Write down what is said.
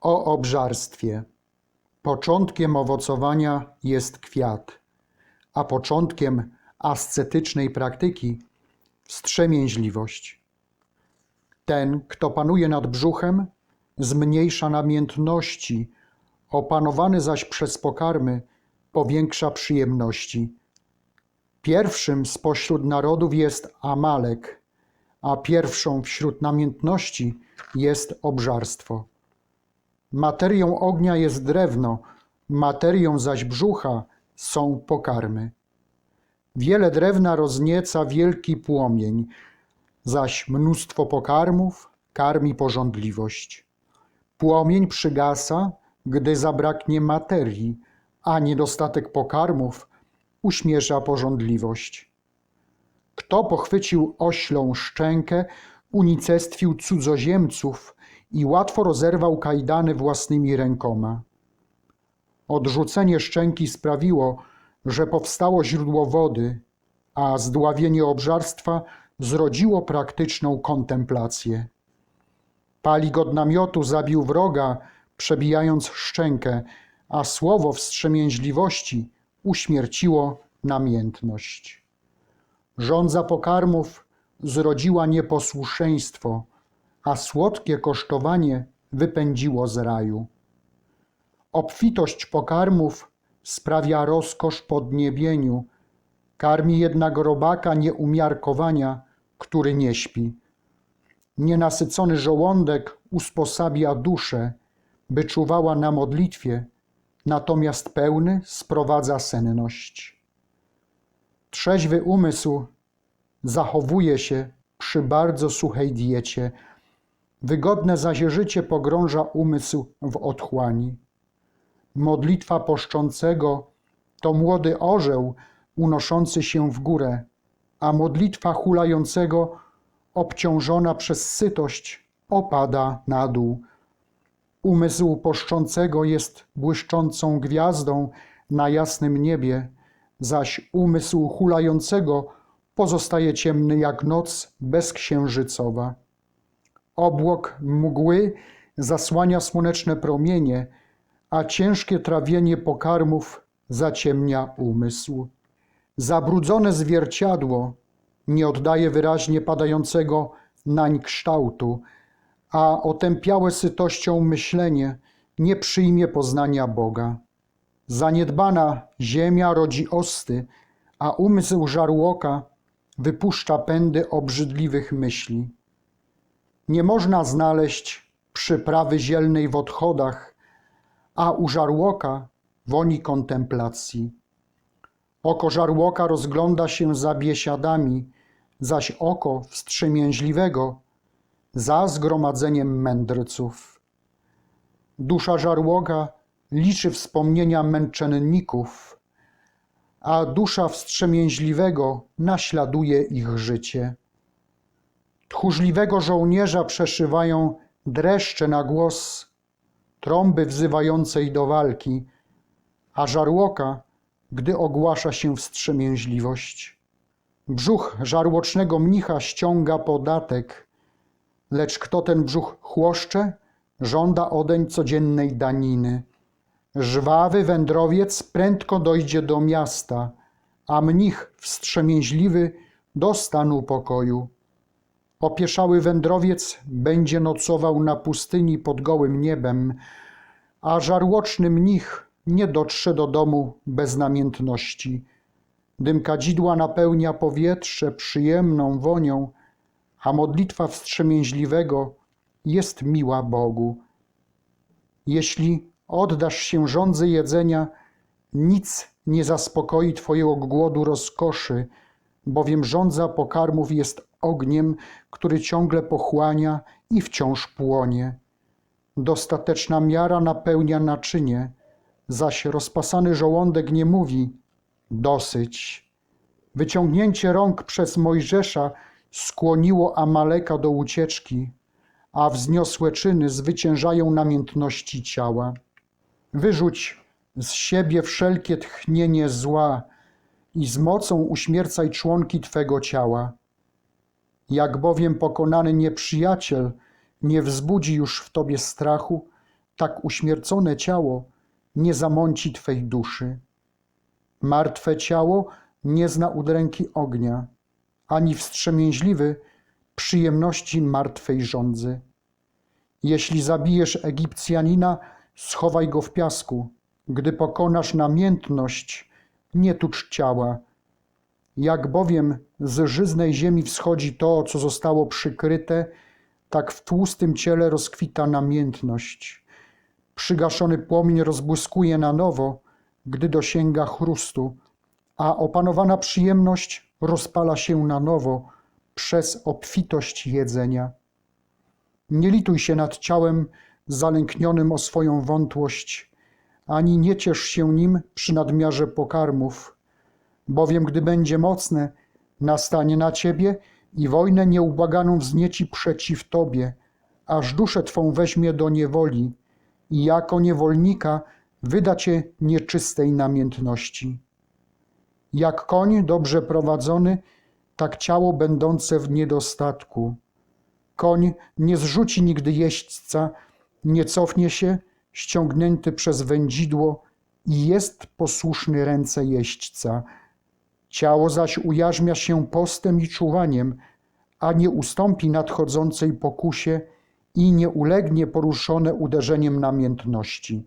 O obżarstwie. Początkiem owocowania jest kwiat, a początkiem ascetycznej praktyki wstrzemięźliwość. Ten, kto panuje nad brzuchem, zmniejsza namiętności, opanowany zaś przez pokarmy powiększa przyjemności. Pierwszym spośród narodów jest Amalek, a pierwszą wśród namiętności jest obżarstwo. Materią ognia jest drewno, materią zaś brzucha są pokarmy. Wiele drewna roznieca wielki płomień, zaś mnóstwo pokarmów karmi pożądliwość. Płomień przygasa, gdy zabraknie materii, a niedostatek pokarmów uśmierza pożądliwość. Kto pochwycił oślą szczękę, unicestwił cudzoziemców i łatwo rozerwał kajdany własnymi rękoma. Odrzucenie szczęki sprawiło, że powstało źródło wody, a zdławienie obżarstwa zrodziło praktyczną kontemplację. Palik od namiotu zabił wroga, przebijając szczękę, a słowo wstrzemięźliwości uśmierciło namiętność. Żądza pokarmów zrodziła nieposłuszeństwo, a słodkie kosztowanie wypędziło z raju. Obfitość pokarmów sprawia rozkosz podniebieniu, karmi jednak robaka nieumiarkowania, który nie śpi. Nienasycony żołądek usposabia duszę, by czuwała na modlitwie, natomiast pełny sprowadza senność. Trzeźwy umysł zachowuje się przy bardzo suchej diecie, wygodne zaś życie pogrąża umysł w otchłani. Modlitwa poszczącego to młody orzeł unoszący się w górę, a modlitwa hulającego obciążona przez sytość opada na dół. Umysł poszczącego jest błyszczącą gwiazdą na jasnym niebie, zaś umysł hulającego pozostaje ciemny jak noc bezksiężycowa. Obłok mgły zasłania słoneczne promienie, a ciężkie trawienie pokarmów zaciemnia umysł. Zabrudzone zwierciadło nie oddaje wyraźnie padającego nań kształtu, a otępiałe sytością myślenie nie przyjmie poznania Boga. Zaniedbana ziemia rodzi osty, a umysł żarłoka wypuszcza pędy obrzydliwych myśli. Nie można znaleźć przyprawy zielnej w odchodach, a u żarłoka woni kontemplacji. Oko żarłoka rozgląda się za biesiadami, zaś oko wstrzemięźliwego za zgromadzeniem mędrców. Dusza żarłoka liczy wspomnienia męczenników, a dusza wstrzemięźliwego naśladuje ich życie. Tchórzliwego żołnierza przeszywają dreszcze na głos trąby wzywającej do walki, a żarłoka, gdy ogłasza się wstrzemięźliwość. Brzuch żarłocznego mnicha ściąga podatek, lecz kto ten brzuch chłoszcze, żąda odeń codziennej daniny. Żwawy wędrowiec prędko dojdzie do miasta, a mnich wstrzemięźliwy do stanu pokoju. Opieszały wędrowiec będzie nocował na pustyni pod gołym niebem, a żarłoczny mnich nie dotrze do domu bez namiętności. Dym kadzidła napełnia powietrze przyjemną wonią, a modlitwa wstrzemięźliwego jest miła Bogu. Jeśli oddasz się żądzy jedzenia, nic nie zaspokoi Twojego głodu rozkoszy, bowiem żądza pokarmów jest ogniem, który ciągle pochłania i wciąż płonie. Dostateczna miara napełnia naczynie, zaś rozpasany żołądek nie mówi dosyć. Wyciągnięcie rąk przez Mojżesza skłoniło Amaleka do ucieczki, a wzniosłe czyny zwyciężają namiętności ciała. Wyrzuć z siebie wszelkie tchnienie zła i z mocą uśmiercaj członki Twego ciała. Jak bowiem pokonany nieprzyjaciel nie wzbudzi już w Tobie strachu, tak uśmiercone ciało nie zamąci Twej duszy. Martwe ciało nie zna udręki ognia, ani wstrzemięźliwy przyjemności martwej żądzy. Jeśli zabijesz Egipcjanina, schowaj go w piasku. Gdy pokonasz namiętność, nie tucz ciała. Jak bowiem z żyznej ziemi wschodzi to, co zostało przykryte, tak w tłustym ciele rozkwita namiętność. Przygaszony płomień rozbłyskuje na nowo, gdy dosięga chrustu, a opanowana przyjemność rozpala się na nowo przez obfitość jedzenia. Nie lituj się nad ciałem zalęknionym o swoją wątłość, ani nie ciesz się nim przy nadmiarze pokarmów, bowiem gdy będzie mocne, nastanie na ciebie i wojnę nieubłaganą wznieci przeciw tobie, aż duszę twą weźmie do niewoli i jako niewolnika wyda cię nieczystej namiętności. Jak koń dobrze prowadzony, tak ciało będące w niedostatku. Koń nie zrzuci nigdy jeźdźca, nie cofnie się, ściągnięty przez wędzidło i jest posłuszny ręce jeźdźca. Ciało zaś ujarzmia się postem i czuwaniem, a nie ustąpi nadchodzącej pokusie i nie ulegnie poruszone uderzeniem namiętności.